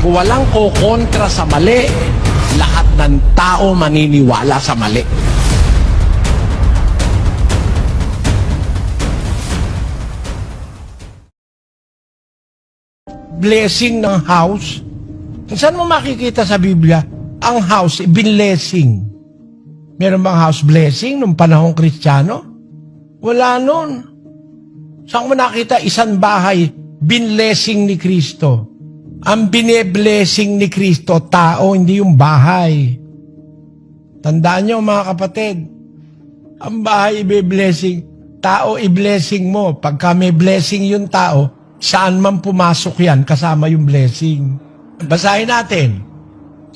Kung walang kukontra sa mali, lahat ng tao maniniwala sa mali. Blessing ng house. Saan mo makikita sa Biblia? Ang house, blessing. Meron bang house blessing nung panahong kristyano? Wala nun. Saan mo nakita isang bahay, binlessing ni Kristo? Ang bine-blessing ni Kristo, tao, hindi yung bahay. Tandaan nyo mga kapatid, ang bahay ibe-blessing, tao i-blessing mo. Pagka may blessing yung tao, saan man pumasok yan, kasama yung blessing. Basahin natin.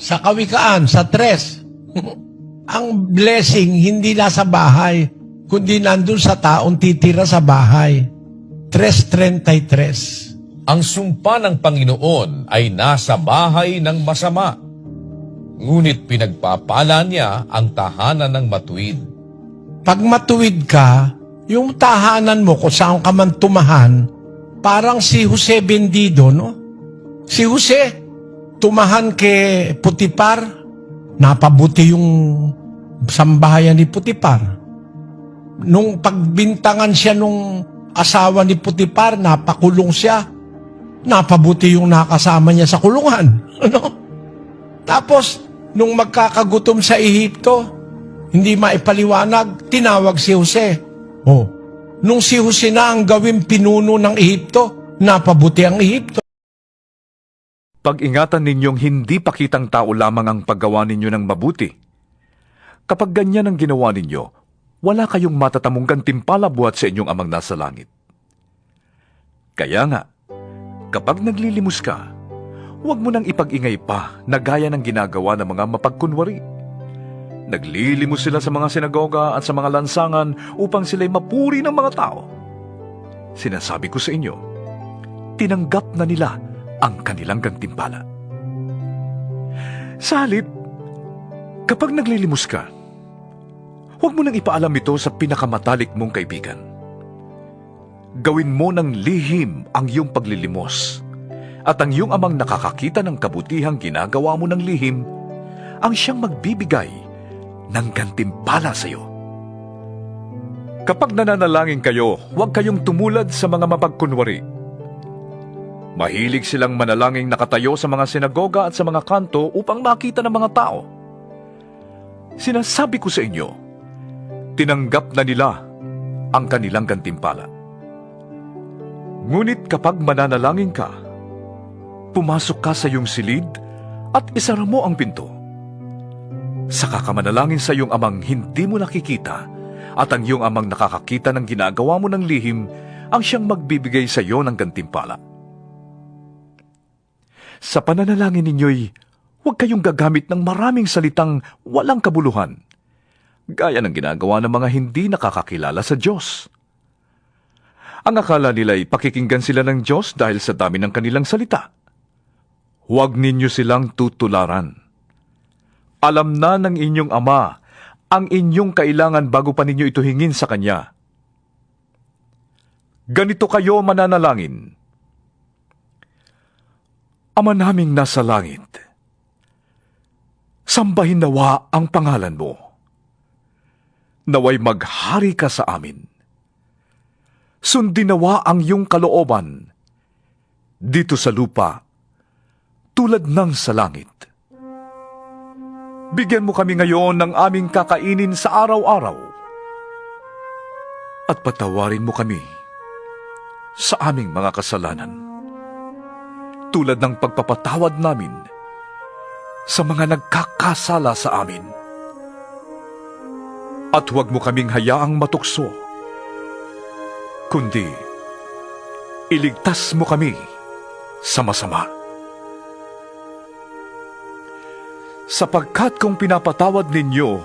Sa kawikaan, sa tres, ang blessing hindi nasa bahay, kundi nandun sa taong titira sa bahay. 3.33 Ang sumpa ng Panginoon ay nasa bahay ng masama. Ngunit pinagpapala niya ang tahanan ng matuwid. Pag matuwid ka, yung tahanan mo kung saan ka man tumahan, parang si Jose Bendido, no? Si Jose, tumahan kay Putipar, napabuti yung sambahayan ni Putipar. Nung pagbintangan siya nung asawa ni Putipar, napakulong siya. Napabuti yung nakasama niya sa kulungan. Ano? Tapos, nung magkakagutom sa Ehipto, hindi maipaliwanag, tinawag si Jose. Oh. Nung si Jose na ang gawing pinuno ng Ehipto, napabuti ang Ehipto. Pag-ingatan ninyong hindi pakitang tao lamang ang paggawa ninyo ng mabuti. Kapag ganyan ang ginawa ninyo, wala kayong matatamong gantimpala buhat sa inyong amang nasa langit. Kaya nga, kapag naglilimos ka, huwag mo nang ipag-ingay pa na gaya ng ginagawa ng mga mapagkunwari. Naglilimos sila sa mga sinagoga at sa mga lansangan upang sila'y mapuri ng mga tao. Sinasabi ko sa inyo, tinanggap na nila ang kanilang gantimpala. Sa halip, kapag naglilimos ka, huwag mo nang ipaalam ito sa pinakamatalik mong kaibigan. Gawin mo ng lihim ang iyong paglilimos at ang iyong amang nakakakita ng kabutihang ginagawa mo ng lihim ang siyang magbibigay ng gantimpala sa iyo. Kapag nananalangin kayo, huwag kayong tumulad sa mga mapagkunwari. Mahilig silang manalangin nakatayo sa mga sinagoga at sa mga kanto upang makita ng mga tao. Sinasabi ko sa inyo, tinanggap na nila ang kanilang gantimpala. Ngunit kapag mananalangin ka, pumasok ka sa iyong silid at isara mo ang pinto. Saka ka manalangin sa iyong amang hindi mo nakikita at ang iyong amang nakakakita ng ginagawa mo ng lihim ang siyang magbibigay sa iyo ng gantimpala. Sa pananalangin ninyo'y huwag kayong gagamit ng maraming salitang walang kabuluhan, gaya ng ginagawa ng mga hindi nakakakilala sa Diyos. Ang akala nila'y pakikinggan sila ng Diyos dahil sa dami ng kanilang salita. Huwag ninyo silang tutularan. Alam na ng inyong ama ang inyong kailangan bago pa ninyo ito hingin sa Kanya. Ganito kayo mananalangin. Ama naming nasa langit, sambahin nawa ang pangalan mo. Naway maghari ka sa amin. Sundin nawa ang iyong kalooban dito sa lupa tulad ng sa langit. Bigyan mo kami ngayon ng aming kakainin sa araw-araw. At patawarin mo kami sa aming mga kasalanan. Tulad ng pagpapatawad namin sa mga nagkakasala sa amin. At huwag mo kaming hayaang matukso, kundi iligtas mo kami sa masama. sapagkat kung pinapatawad ninyo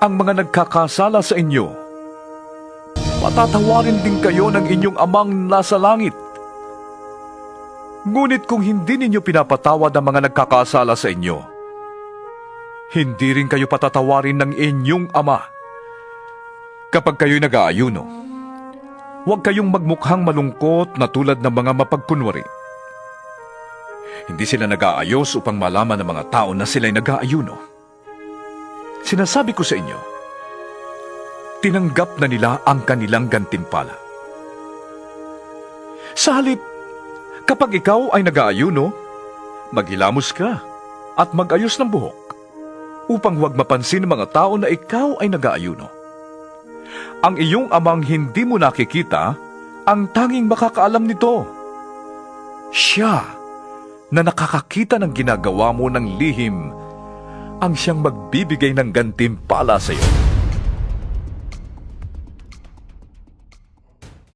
ang mga nagkakasala sa inyo, patatawarin din kayo ng inyong amang nasa langit. Ngunit kung hindi ninyo pinapatawad ang mga nagkakasala sa inyo, hindi rin kayo patatawarin ng inyong ama. Kapag kayo'y nag-aayuno, huwag kayong magmukhang malungkot na tulad ng mga mapagkunwari Hindi sila nag-aayos upang malaman ng mga tao na sila'y nag-aayuno. Sinasabi ko sa inyo, tinanggap na nila ang kanilang gantimpala. Sa halip, kapag ikaw ay nag-aayuno, maghilamos ka at mag-ayos ng buhok upang huwag mapansin ng mga tao na ikaw ay nag-aayuno. Ang iyong amang hindi mo nakikita, ang tanging makakaalam nito. Siya na nakakakita ng ginagawa mo ng lihim, ang siyang magbibigay ng gantimpala sa iyo.